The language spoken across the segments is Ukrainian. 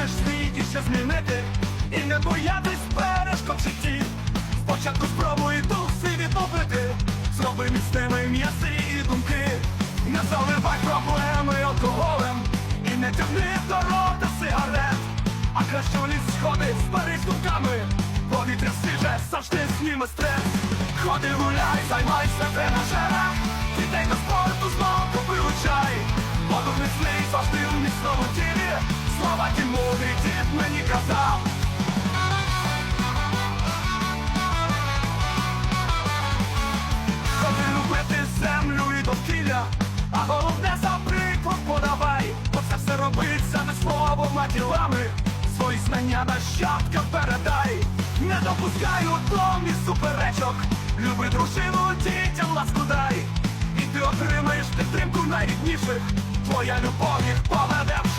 навчився змінити і не боятись перешкод в житті. Спочатку спробуй духи відновити, зроби міцними м'яси і думки, не заливай проблеми алкоголем і не тягни до рота сигарет, а краще в ліс сходи зберись думками, повітря свіже завжди зніме стрес. Ходи гуляй, займайся в слова мудрі дід мені казав. Ходи любити землю і довкілля, а головне за приклад подавай, бо це все робиться не словом, а ділами. Свої знання нащадкам передай, не допускай у домі суперечок, люби дружину, дітям ласку дай, і ти отримаєш підтримку найрідніших, твоя любов їх поведе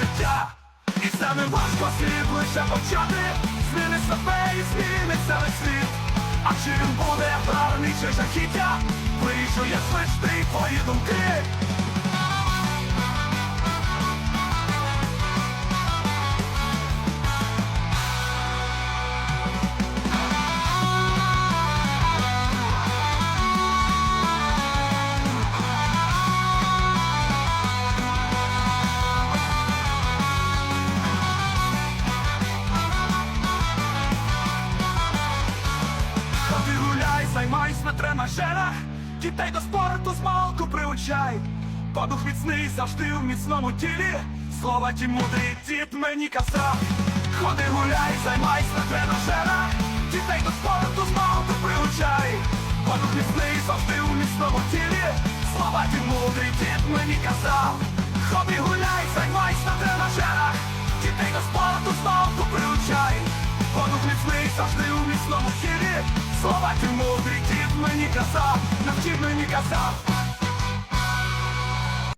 лише почати, зміни себе і зміниться весь світ. А чи він буде гарний чи жахіття, вирішує ти твої думки. Займайся дітей до спорту змалку приучай. Подух міцний завжди в міцному тілі. Слова ті мудрі дід мені казав. Ходи гуляй, займайся на тренажерах, дітей до спорту змалку приучай. Подух міцний завжди у міцному тілі. Слова ті мудрі дід мені казав. Ходи гуляй, Міцний завжди у міцному тілі Слова ти мудрі дід мені казав, навчив мені казав